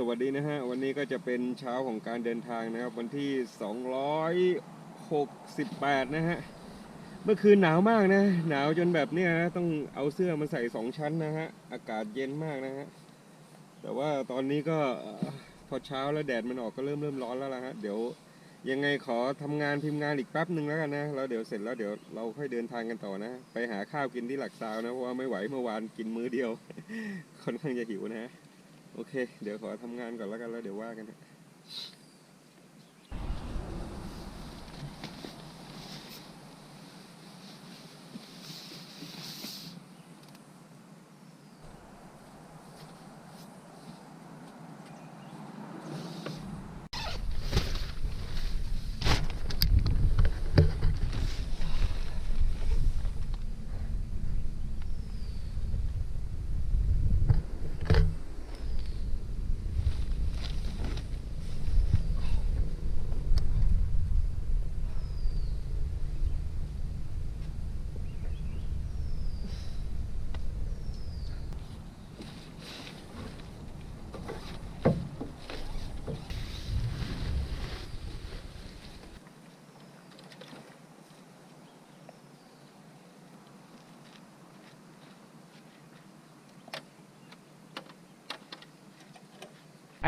สวัสดีนะฮะ วันนี้ก็จะเป็นเช้าของการเดินทางนะครับ วันที่ 268 นะฮะ เมื่อคืนหนาวมากนะ หนาวจนแบบเนี้ยนะต้องเอาเสื้อมาใส่สองชั้นนะฮะ อากาศเย็นมากนะฮะ แต่ว่าตอนนี้ก็พอเช้าแล้วแดดมันออกก็เริ่มเริ่มร้อนแล้วละฮะ เดี๋ยวยังไงขอทำงานพิมพ์งานอีกแป๊บหนึ่งแล้วกันนะแล้วเดี๋ยวเสร็จแล้วเดี๋ยวเราค่อยเดินทางกันต่อนะ ไปหาข้าวกินที่หลักซาวนะเพราะว่าไม่ไหวเมื่อวานกินมื้อเดียวค่อนข้างจะหิวนะฮะ โอเค เดี๋ยวขอทำงานก่อนแล้วกันแล้วเดี๋ยวว่ากันนะ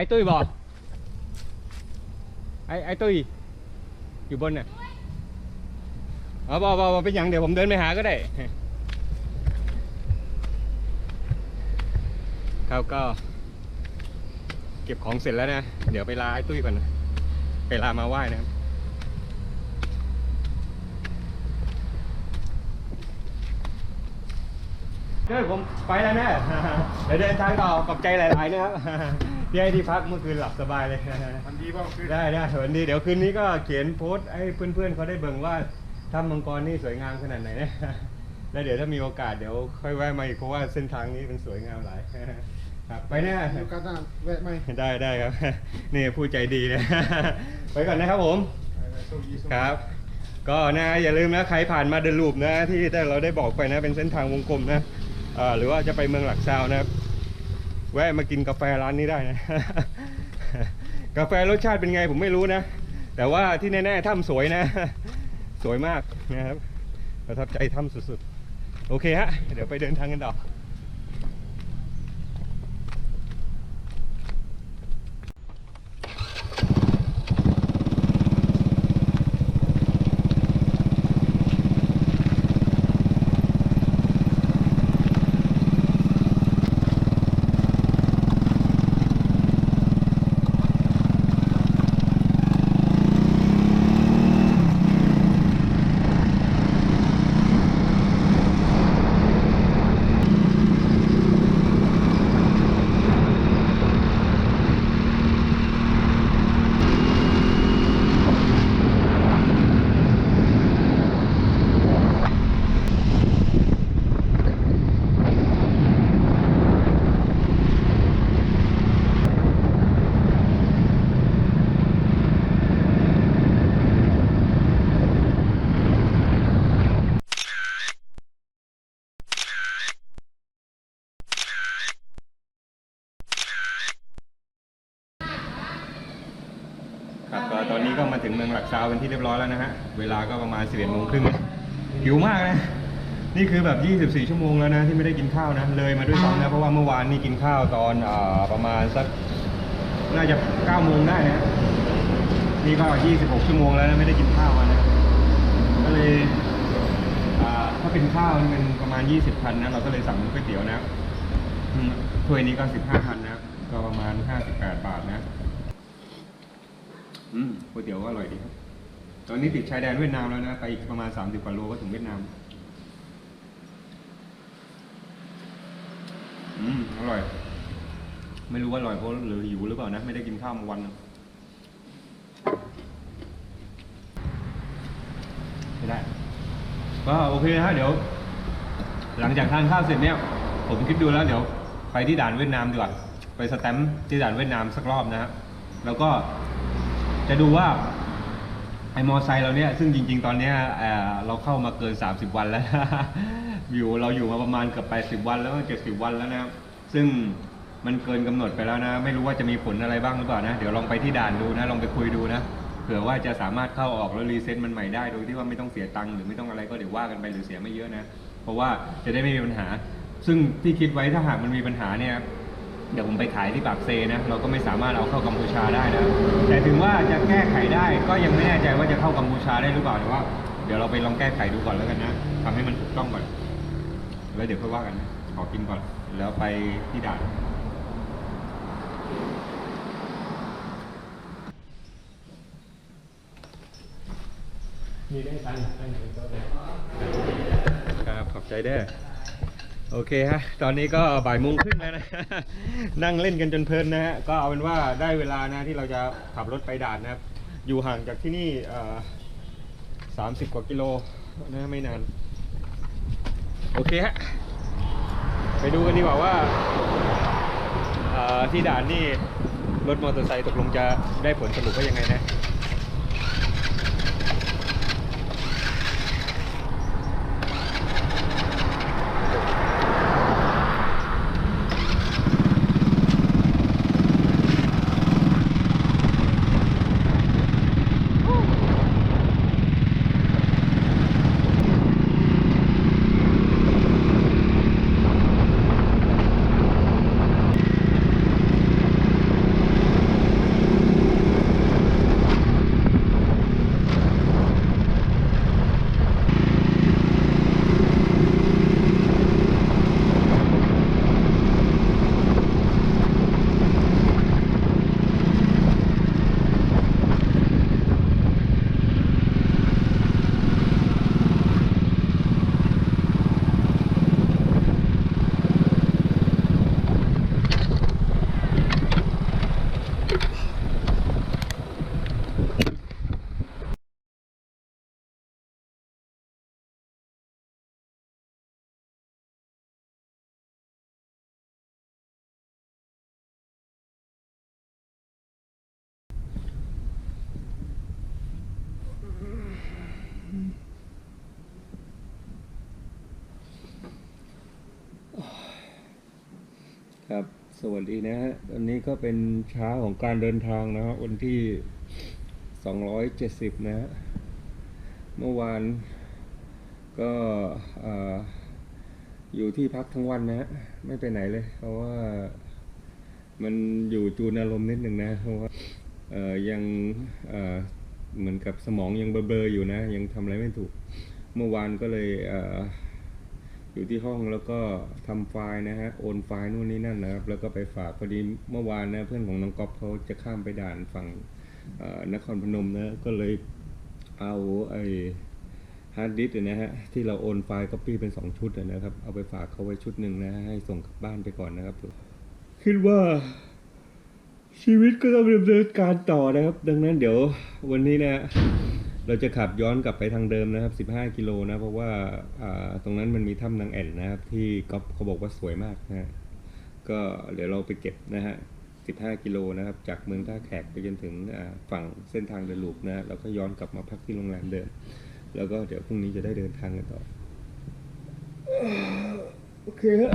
อ้ตุ้ยบอกไอ้ไอ้ตุ้ยอยู่บนน่ะอ๋อบอบอกบอกเป็นอย่างเดี๋ยวผมเดินไปหาก็ได้ ครับก็ เก็บของเสร็จแล้วนะ เดี๋ยวไปลาไอ้ตุ้ยก่อนนะไปลามาไหว้นะครับเดี๋ยวผมไปแล้วนะเดี๋ยวเดินทางต่อขอบใจหลาย ๆ นะครับ ที่ให้ที่พักเมื่อคืนหลับสบายเลยทันทีว่าคือได้ได้วันดีเดี๋ยวคืนนี้ก็เขียนโพสต์ให้เพื่อนๆเขาได้เบิ่งว่าถ้ำมังกรนี่สวยงามขนาดไหนนะแล้วเดี๋ยวถ้ามีโอกาสเดี๋ยวค่อยแวะมาอีกเพราะว่าเส้นทางนี้มันสวยงามหลายครับไปแน่อยู่กันนะแวะไหมได้ได้ครับ นี่ผู้ใจดีเลยไปก่อนนะครับผมโชคดีโชคดีครับก็นะอย่าลืมนะใครผ่านมาเดลูปนะที่ได้เราได้บอกไปนะเป็นเส้นทางวงกลมนะเอ่อหรือว่าจะไปเมืองหลักซาวนะครับ แวะมากินกาแฟร้านนี้ได้นะ กาแฟรสชาติเป็นไงผมไม่รู้นะ แต่ว่าที่แน่ๆถ้ำสวยนะ สวยมากนะครับประทับใจถ้ำสุดๆ โอเคฮะ เดี๋ยวไปเดินทางกันต่อ เมืองหลักซาวเป็นที่เรียบร้อยแล้วนะฮะ เวลาก็ประมาณ 11โมงครึ่งหิวมากนะ นี่คือแบบ 24 ชั่วโมงแล้วนะที่ไม่ได้กินข้าวนะ เลยมาด้วยซ้ำนะ เพราะว่าเมื่อวานนี่กินข้าวตอนอาประมาณสักน่าจะ 9 โมงได้นะ นี่ก็ 26 ชั่วโมงแล้วนะไม่ได้กินข้าวมานะ ก็เลยอ่าถ้าเป็นข้าวนี่มันประมาณ 20พันนะ เราก็เลยสั่งก๋วยเตี๋ยวนะอืมถ้วยนี้ก็ 15พันนะ ก็ประมาณ 58 บาทนะ อืมก๋วยเตี๋ยวก็อร่อยดีครับ ตอนนี้ติดชายแดนเวียดนามแล้วนะ ไปอีกประมาณ 30กว่าโลก็ถึงเวียดนาม อืม อร่อย ไม่รู้ว่าอร่อยเพราะหรือหิวหรือเปล่านะ ไม่ได้กินข้าวมาวันนึงไม่ได้ ก็โอเคนะเดี๋ยว หลังจากทานข้าวเสร็จเนี่ย ผมคิดดูแล้วเดี๋ยวไปที่ด่านเวียดนามดีกว่า ไปสแตมป์ที่ด่านเวียดนามสักรอบนะฮะ แล้วก็จะดูว่า ไอมอไซค์เราเนี่ยซึ่งจริง ๆ ตอนเนี้ยเอ่อเราเข้ามาเกิน 30 วันแล้ว อยู่เราอยู่มาประมาณเกือบ80 วันแล้วเจ็ดสิบวันแล้วนะครับซึ่งมันเกินกำหนดไปแล้วนะ ไม่รู้ว่าจะมีผลอะไรบ้างหรือเปล่านะ เดี๋ยวลองไปที่ด่านดูนะ ลองไปคุยดูนะเผื่อว่าจะสามารถเข้าออกแล้วรีเซ็ตมันใหม่ได้โดยที่ว่าไม่ต้องเสียตังค์หรือไม่ต้องอะไรก็เดี๋ยวว่ากันไปหรือเสียไม่เยอะนะ เพราะว่าจะได้ไม่มีปัญหา ซึ่งที่คิดไว้ถ้าหากมันมีปัญหาเนี่ย เดี๋ยวผมไปขายที่ปากเซนะเราก็ไม่สามารถเอาเข้ากัมพูชาได้นะ แต่ถึงว่าจะแก้ไขได้ก็ยังไม่แน่ใจว่าจะเข้ากัมพูชาได้หรือเปล่าแต่ว่าเดี๋ยวเราไปลองแก้ไขดูก่อนแล้วกันนะทำให้มันถูกต้องก่อนแล้วเดี๋ยวค่อยว่ากันนะขอกินก่อนแล้วไปที่ด่านนี่ได้ตังค์ได้เงินก็ได้ครับขอบใจเด้อ โอเคฮะ ตอนนี้ก็บ่ายโมงครึ่งแล้วนะ นั่งเล่นกันจนเพลินนะฮะ ก็เอาเป็นว่าได้เวลานะที่เราจะขับรถไปด่านนะครับ อยู่ห่างจากที่นี่สามสิบกว่ากิโลนะไม่นาน โอเคฮะ ไปดูกันดีกว่าว่า ที่ด่านนี่รถมอเตอร์ไซค์ตกลงจะได้ผลสรุปว่ายังไงนะ ครับสวัสดีนะฮะตอนนี้ก็เป็นเช้าของการเดินทางนะฮะวันที่ 270 นะฮะเมื่อวานก็เอ่อยู่ที่พักทั้งวันนะฮะไม่ไปไหนเลย เพราะว่ามันอยู่จูนอารมณ์นิดหนึ่งนะเพราะว่ายังเอ่อเหมือนกับสมองยังเบลอๆอยู่นะ ยังทำอะไรไม่ถูก เมื่อวานก็เลยเอยู่ที่ห้องแล้วก็ทำไฟล์นะฮะ โอนไฟล์นู่นนี่นั่นนะครับ แล้วก็ไปฝากพอดีเมื่อวานนะเพื่อนของน้องก๊อฟเขาจะข้ามไปด่านฝั่งนครพนมนะ ก็เลยเอาไอ้ฮาร์ดดิสก์นะฮะที่เราโอนไฟล์ก๊อปปี้เป็น2ชุดนะครับ เอาไปฝากเขาไว้ชุดหนึ่งนะให้ส่งกลับบ้านไปก่อนนะครับ คิดว่าชีวิตก็ต้องดำเนินการต่อนะครับ ดังนั้นเดี๋ยววันนี้นะ เราจะขับย้อนกลับไปทางเดิมนะครับ 15 กิโลนะ เพราะว่าตรงนั้นมันมีถ้ำนางแอ่นนะครับ ที่ก๊อฟเขาบอกว่าสวยมากนะฮะก็เดี๋ยวเราไปเก็บนะฮะ 15 กิโลนะครับ จากเมืองท่าแขกไปจนถึงฝั่งเส้นทางเดลูปนะฮะแล้วก็ย้อนกลับมาพักที่โรงแรมเดิม แล้วก็เดี๋ยวพรุ่งนี้จะได้เดินทางกันต่อ โอเคฮะ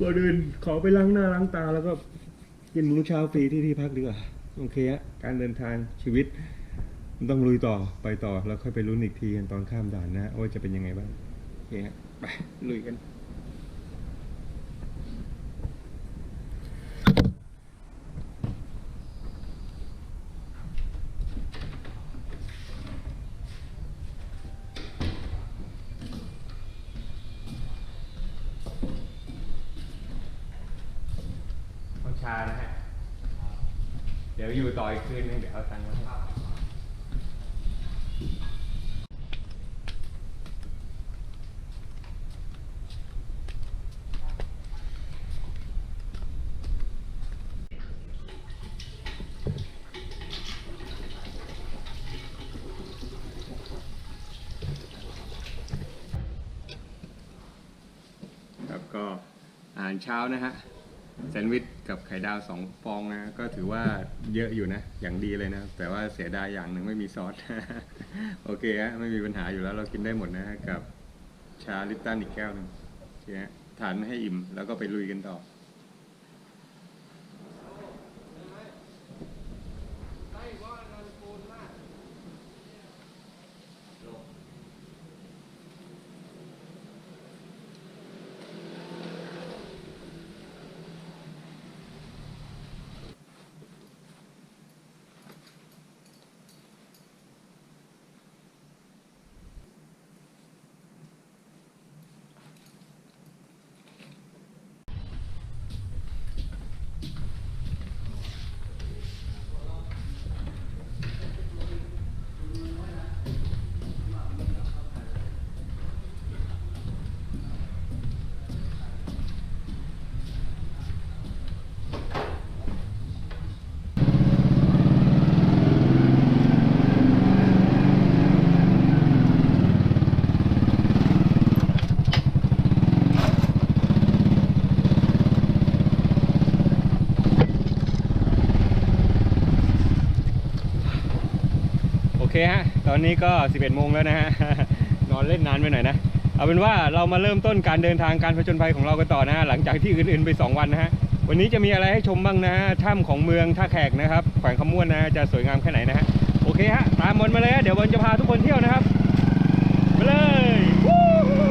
ก่อนอื่นขอไปล้างหน้าล้างตาแล้วก็กินมื้อเช้าฟรีที่ที่พักดีกว่า โอเคฮะ การเดินทางชีวิต ต้องลุยต่อไปต่อแล้วค่อยไปลุ้นอีกทีกันตอนข้ามด่านนะว่าจะเป็นยังไงบ้างโอเคฮะไปลุยกันต้องชานะฮะ เดี๋ยวอยู่ต่ออีกคืนนึงเดี๋ยวเอาตังค์มาให้าร เช้านะฮะแซนด์วิชกับไข่ดาวสองฟองนะก็ถือว่าเยอะอยู่นะ อย่างดีเลยนะ แต่ว่าเสียดายอย่างหนึ่งไม่มีซอส โอเคฮะไม่มีปัญหาอยู่แล้วเรากินได้หมดนะฮะกับชาลิปตันอีกแก้วหนึงโอเคฮะทานให้อิ่มแล้วก็ไปลุยกันต่อ โอเคฮะ ต อนนี้ก็ 11โมงแล้วนะฮะ นอนเล่นนานไปหน่อยนะ เอาเป็นว่าเรามาเริ่มต้นการเดินทางการผจญภัยของเรากันต่อนะฮะ หลังจากที่อื่นๆไป 2 วันนะฮะ วันนี้จะมีอะไรให้ชมบ้างนะฮะ ถ้ำของเมืองท่าแขกนะครับ แขวงคำม้วนนะฮะจะสวยงามแค่ไหนนะฮะ โอเคฮะ ตามบอลมาเลยฮะ เดี๋ยวบอลจะพาทุกคนเที่ยวนะครับ ไปเลยวู้ฮู้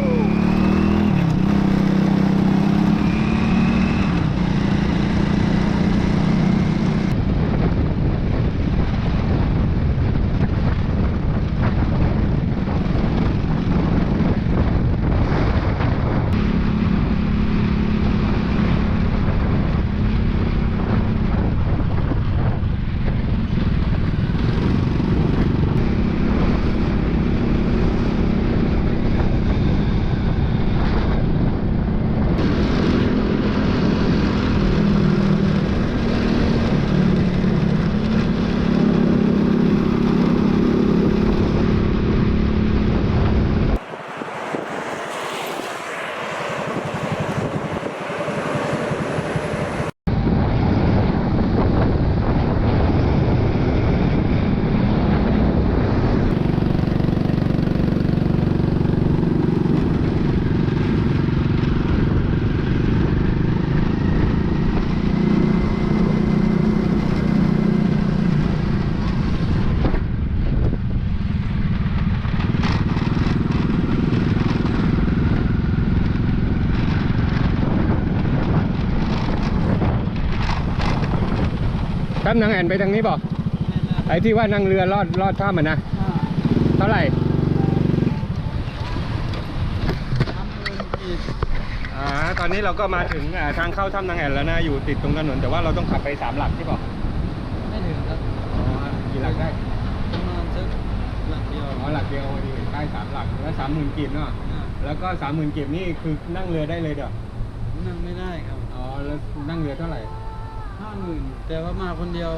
ถ้ำนางแอ่นไปทางนี้บอกไอ้ที่ว่านั่งเรือลอดลอดถ้ำมันนะเท่าไหร่อ่าตอนนี้เราก็มาถึงอ่าทางเข้าถ้ำนางแอ่นแล้วนะอยู่ติดตรงถนนแต่ว่าเราต้องขับไปสามหลักที่บอกไม่ถึงครับอ๋อกี่หลักได้ประมาณสักหลักเดียวอ๋อหลักเดียวพอดีใกล้สามหลักแล้วสามหมื่นกีบเนาะอ่าแล้วก็สามหมื่นกีบนี่คือนั่งเรือได้เลยเด้อนั่งไม่ได้ครับอ๋อแล้วนั่งเรือเท่าไหร่ ห้าหมื่นแต่ว่ามาคนเดียว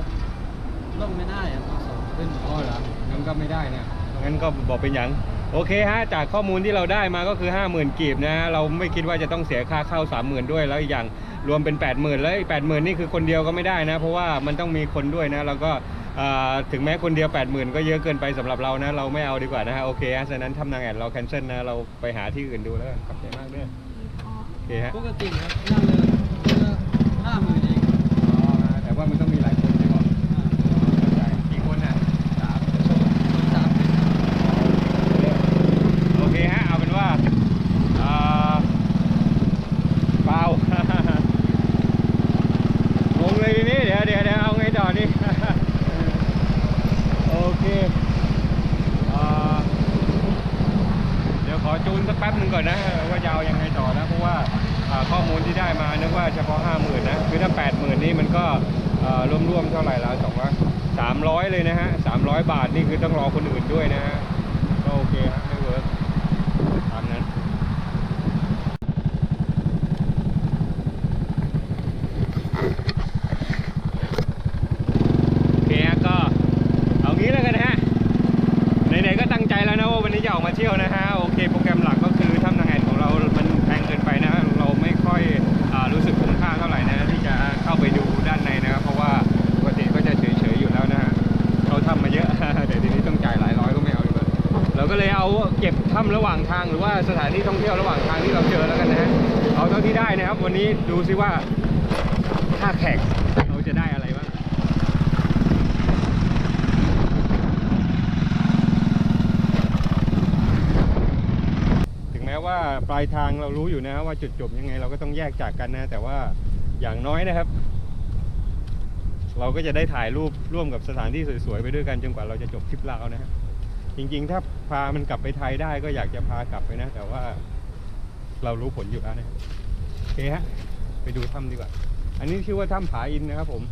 ล่องไม่ได้ครับต้องสองขึ้นอ๋อเหรองั้นก็ไม่ได้นะ งั้นก็บอกเป็นอย่างโอเคฮะจากข้อมูลที่เราได้มาก็คือ 50,000กีบนะเราไม่คิดว่าจะต้องเสียค่าเข้า 30,000 ด้วยแล้วอีกอย่างรวมเป็น 80,000 แล้วอีก80,000 นี่คือคนเดียวก็ไม่ได้นะ เพราะว่ามันต้องมีคนด้วยนะแล้วก็อ่าถึงแม้คนเดียว 80,000 ก็เยอะเกินไปสำหรับเรานะ เราไม่เอาดีกว่านะฮะโอเคฮะฉะนั้นทำนางแอดเราแคนเซิลนะเราไปหาที่อื่นดูแล้วกันขอบใจมากด้วยโอเคฮะปกติครับนั่งเรือคนละห้าหมื่น โอเคก็เอางี้แล้วกันฮะไหนๆก็ตั้งใจแล้วนะว่าวันนี้จะออกมาเที่ยวนะฮะโอเค โปรแกรมหลักก็คือถ้ำนางแอนของเรา มันแพงเกินไปนะ เราไม่ค่อยอรู้สึกคุ้มค่าเท่าไหร่นะที่จะเข้าไปดูด้านในนะครับ เพราะว่าปกติก็จะเฉยๆอยู่แล้วนะฮะเขาทำมาเยอะแต่ทีนี้ต้องจ่ายหลายร้อยก็ไม่เอาดีกว่าเราก็เลยเอาเก็บถ้ำระหว่างทางหรือว่าสถานที่ท่องเที่ยวระหว่างทางที่เราเจอแล้วกันนะฮะเอาเท่าที่ได้นะครับ วันนี้ดูซิว่าายทางเรารู้อยู่นะว่าจุดจบยังไง เราก็ต้องแยกจากกันนะ แต่ว่าอย่างน้อยนะครับ เราก็จะได้ถ่ายรูปร่วมกับสถานที่สวยๆไปด้วยกันจนกว่าเราจะจบทริปเรานะฮะจริงๆ ถ้าพามันกลับไปไทยได้ก็อยากจะพากลับไปนะ แต่ว่าเรารู้ผลอยู่แล้วนะโอเคฮะไปดูถ้ำดีกว่า อันนี้ชื่อว่าถ้ำผาอินนะครับผม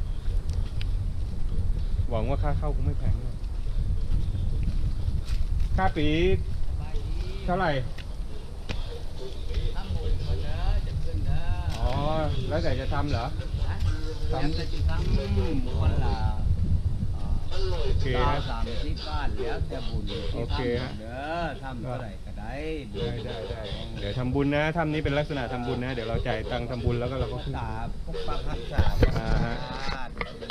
หวังว่าค่าเข้าคงไม่แพงค่าปีเท่าไหร่ ทำบุญหมดเด้อจะขึ้นเด้ ออ๋อ แล้วแต่จะทำเหรอ ทำจะทำคนละโอเคเก้าฮะสามสิบบ้านแล้วแต่บุญโอเคฮะเด้อทำเท่าไหร่ก็ได้ได้ได้ได้เดี๋ยวทำบุญนะถ้ำนี้เป็นลักษณะทำบุญนะ เดี๋ยวเราจ่ายตังค์ทำบุญแล้วก็เราก็ขึ้นตาพวกปักรักษาอ่าฮะ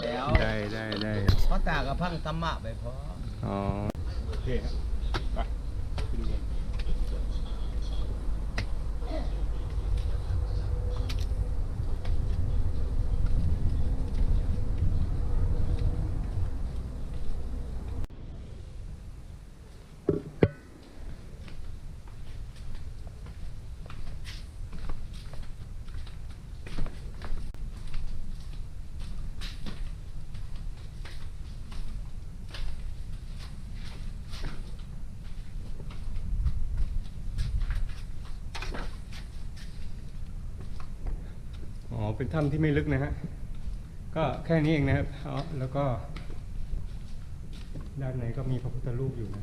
แล้วได้ได้ได้เพราะตากับพังธรรมะไปพออ๋อโอเคครับไปไปดูกัน ถ้ำที่ไม่ลึกนะฮะ ก็แค่นี้เองนะครับอ๋อแล้วก็ ด้านในก็มีพระพุทธรูปอยู่นะ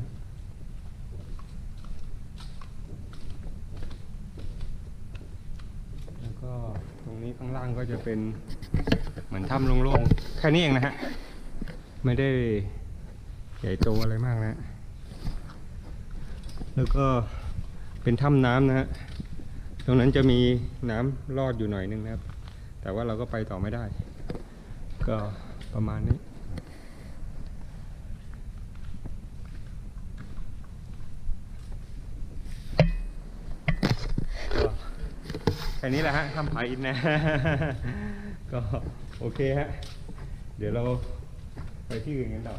แล้วก็ตรงนี้ข้างล่างก็จะเป็นเหมือนถ้ำโล่งๆ แค่นี้เองนะฮะ ไม่ได้ใหญ่โตอะไรมากนะ แล้วก็เป็นถ้ำน้ำนะฮะ ตรงนั้นจะมีน้ำรอดอยู่หน่อยนึงนะครับ แต่ว่าเราก็ไปต่อไม่ได้ ก็ประมาณนี้ก็แค่นี้แหละฮะทำผาอินนะ ก็โอเคฮะ เดี๋ยวเราไปที่อื่นกันต่อ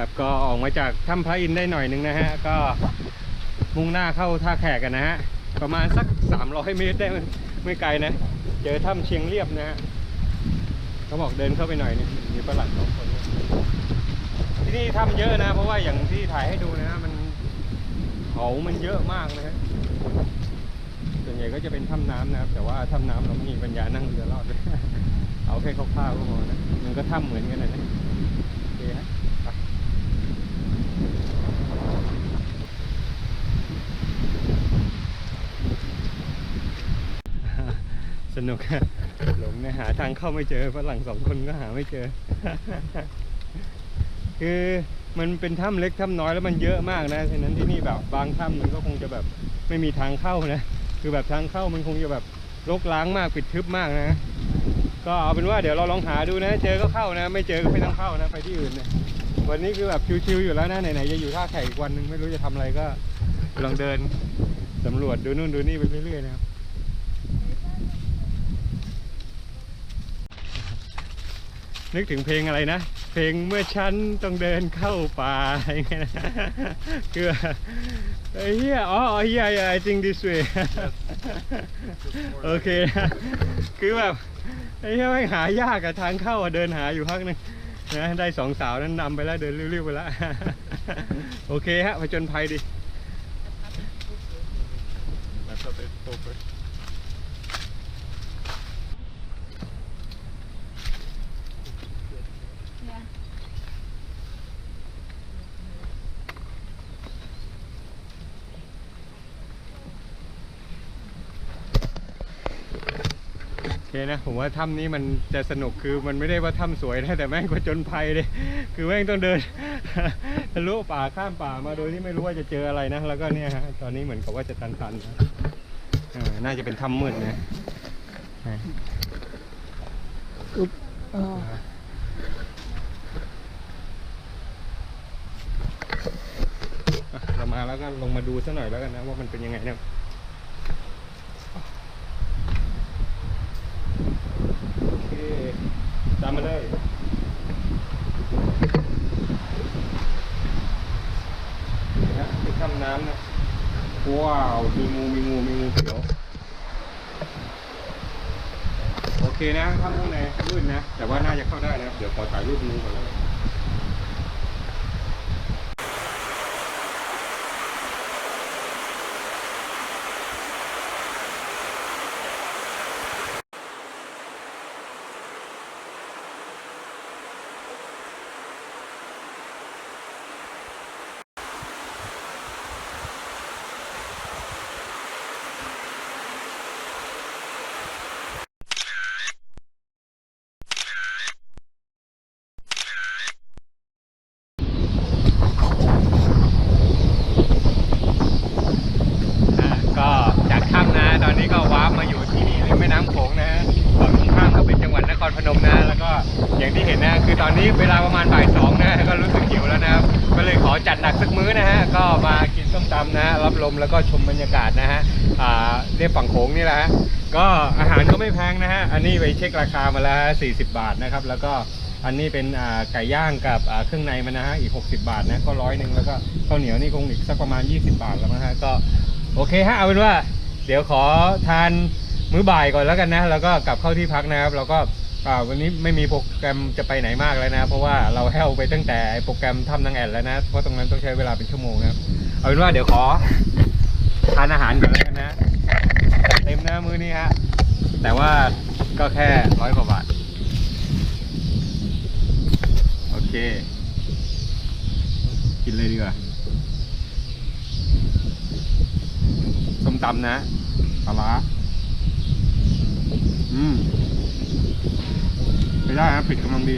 ครับก็ ออกมาจากถ้ำพระอินทร์ได้หน่อยหนึงนะฮะ ก็มุ่งหน้าเข้าท่าแขกกันนะฮะ ประมาณสัก 300 เมตรได้ไม่ไกลนะ เจอถ้ำเชียงเรียบนะฮะเขาบอกเดินเข้าไปหน่อยนี่มีฝรั่งสองคนที่นี่ถ้ำเยอะนะ เพราะว่าอย่างที่ถ่ายให้ดูนะฮะมันเขามันเยอะมากนะฮะส่วนใหญ่ก็จะเป็นถ้ำน้ำนะครับ แต่ว่าถ้ำน้ำเราไม่มีปัญญานั่งเรือรอดเลยเอาแค่คร่าวๆก็พอนะมันก็ถ้ำเหมือนกันนะนะโอเคฮะไป สนุกหลงเนี่ยหาทางเข้าไม่เจอฝรั่งสองคนก็หาไม่เจอ คือมันเป็นถ้ำเล็กถ้ำน้อยแล้วมันเยอะมากนะฉะนั้นที่นี่แบบบางถ้ำมันก็คงจะแบบไม่มีทางเข้านะ คือแบบทางเข้ามันคงจะแบบรกร้างมากปิดทึบมากนะ ก็เอาเป็นว่าเดี๋ยวเราลองหาดูนะ เจอก็เข้านะ ไม่เจอก็ไม่ต้องเข้านะ ไปที่อื่นนะวันนี้คือแบบชิวๆอยู่แล้วนะไหนๆจะอยู่ท่าแขกอีกวันหนึงไม่รู้จะทำอะไรก็ลองเดินสำรวจดูนู่นดูนี่ไปเรื่อยๆนะครับ นึกถึงเพลงอะไรนะ เพลงเมื่อฉันต้องเดินเข้าป่าอะไรเงี้ยนะคือไอ้เหี้ยอ๋ออ๋อเหี้ย yeah, I think this way โอเคนะคือแบบไอ้เหี้ยไม่หายากอะทางเข้าอะเดินหาอยู่พักหนึงนะได้สองสาวนั้นนำไปแล้วเดินเร็วๆไปแล้วโอเคฮะผจญภัยดิโอเค นะผมว่าถ้ำนี้มันจะสนุกคือมันไม่ได้ว่าถ้ำสวยนะแต่แม่งก็จนภัยเลยคือแม่งต้องเดินทะลุป่าข้ามป่ามาโดยที่ไม่รู้ว่าจะเจออะไรนะแล้วก็เนี่ยฮะตอนนี้เหมือนกับว่าจะตันๆนะอ่าน่าจะเป็นถ้ำมืดนะอุ๊บเรามาแล้วก็ลงมาดูซะหน่อยแล้วกันนะว่ามันเป็นยังไงเนะ โอเคตามมาเลยนะเป็ น้ำนะว้าวมีงูมีงูมีงูเขียวโอเคนะถ้ำข้างในมืดนะ แต่ว่าน่าจะเข้าได้นะเดี๋ยวขอถ่ายรูปงูก่อนแล้วกันอะก็จากถ้ำนะ ตอนนี้ก็ว้าร์ปมาอยู่ที่ริมแม่น้ำโขงนะฝั่งตรงข้ามก็เป็นจังหวัดนครพนมนะ แล้วก็อย่างที่เห็นนะ คือ ตอนนี้เวลาประมาณบ่ายสองนะก็รู้สึกหิวแล้วนะครับ ก็เลยขอจัดหนักสักมื้อนะฮะก็มากินส้มตำนะรับลมแล้วก็ชมบรรยากาศนะฮะอ่าเรียบฝั่งโขงนี่แหละฮะก็อาหารก็ไม่แพงนะฮะอันนี้ไปเช็คราคามาแล้วฮะ40บาทนะครับ แล้วก็อันนี้เป็นอ่าไก่ย่างกับอ่าเครื่องในมันนะฮะอีก 60 บาทนะก็ร้อยหนึ่งแล้วก็ข้าวเหนียวนี่คงอีกสักประมาณ 20 บาทแล้วมั้งฮะก็โอเคฮะเอาเป็นว่า เดี๋ยวขอทานมื้อบ่ายก่อนแล้วกันนะ แล้วก็กลับเข้าที่พักนะครับ แล้วก็ อ่าวันนี้ไม่มีโปรแกรมจะไปไหนมากแล้วนะ เพราะว่าเราแห้วไปตั้งแต่โปรแกรมทำนางแอนแล้วนะเพราะตรงนั้นต้องใช้เวลาเป็นชั่วโมงนะครับเอาเป็นว่าเดี๋ยวขอทานอาหารก่อนแล้วกันนะเต็มนะมือนี้ฮะแต่ว่าก็แค่ร้อยกว่าบาทโอเค กินเลยดีกว่าส้มตำนะปลาร้าอืม ไม่ได้ครับปิดกำลังดี